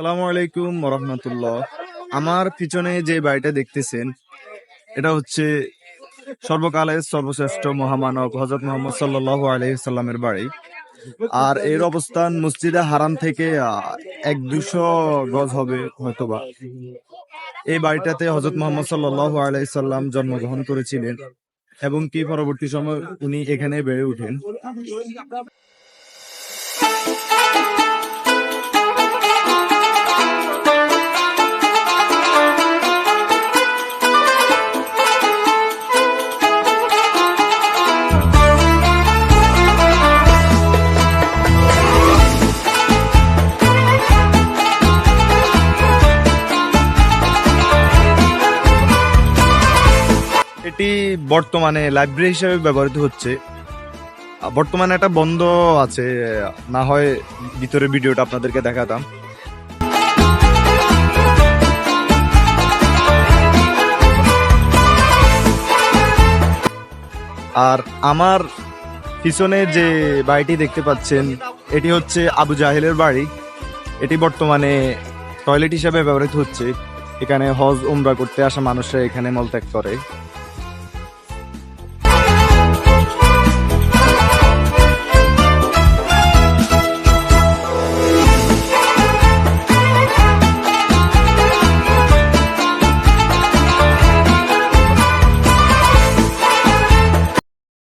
সালামু আলাইকুম রহমতুল্লাহ আমার পিছনে যে বাড়িটা দেখতেছেন, এটা হচ্ছে সর্বকালের সর্বশ্রেষ্ঠ মহামানব হজরত মোহাম্মদ সাল্লাহ আলহিসাল্লামের বাড়ি। আর এর অবস্থান মসজিদে হারাম থেকে এক দুশো গজ হবে হয়তোবা। এই বাড়িটাতে হজরত মোহাম্মদ সাল্লাহ আলাইসাল্লাম জন্মগ্রহণ করেছিলেন এবং কি পরবর্তী সময় উনি এখানে বেড়ে ওঠেন এটি বর্তমানে লাইব্রেরি হিসেবে ব্যবহৃত হচ্ছে। বর্তমানে একটা বন্ধ আছে না হয় ভিতরে ভিডিওটা আপনাদেরকে দেখাতাম। আর আমার পিছনে যে বাড়িটি দেখতে পাচ্ছেন, এটি হচ্ছে আবু জাহেলের বাড়ি। এটি বর্তমানে টয়লেট হিসাবে ব্যবহৃত হচ্ছে। এখানে হজ, উমরা করতে আসা মানুষরা এখানে মলত্যাগ করে।